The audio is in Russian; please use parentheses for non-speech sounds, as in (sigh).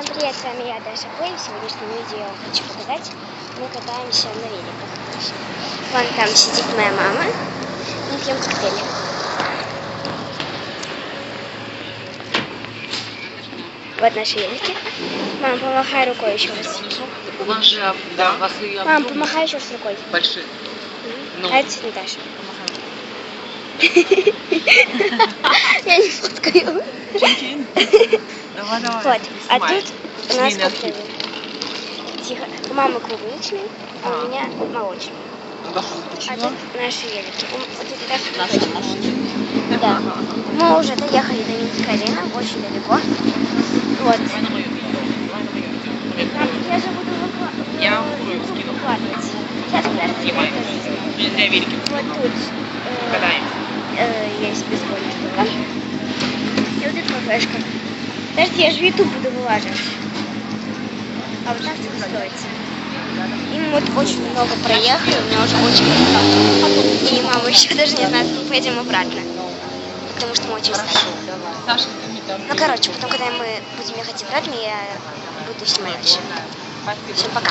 Всем привет, с вами я, Даша Плей. В сегодняшнем видео хочу показать, мы катаемся на великах. Вон там сидит моя мама, мы пьем коктейли. Вот наши велики. Мама, помахай рукой еще раз. У нас же, да, вас и Мам, помахай еще раз рукой. большие. Ну. А это Наташа. (laughs) Я не фоткаю. Вот, а тут у нас коктейли. Тихо. У мамы клубничный, а у А. меня молочный. Ну, А тут наши велики. Вот это Наши машины. Да. Мы уже доехали до Минска-арена, очень далеко. Вот. Там я же буду выкла- Я YouTube скину. выкладывать. Сейчас подожди. Снимай. я тоже сниму. Не зря велики Вот тут э, катаемся. э, есть бейсбольная штука. И вот эта кафешка. Подожди, я же в YouTube буду вылаживать. А вот так строится. И мы вот очень много проехали, у меня уже очень устал. И мама еще даже не знает, мы поедем обратно. Потому что мы очень там. Ну, короче, потом, когда мы будем ехать обратно, я буду снимать. Всем пока.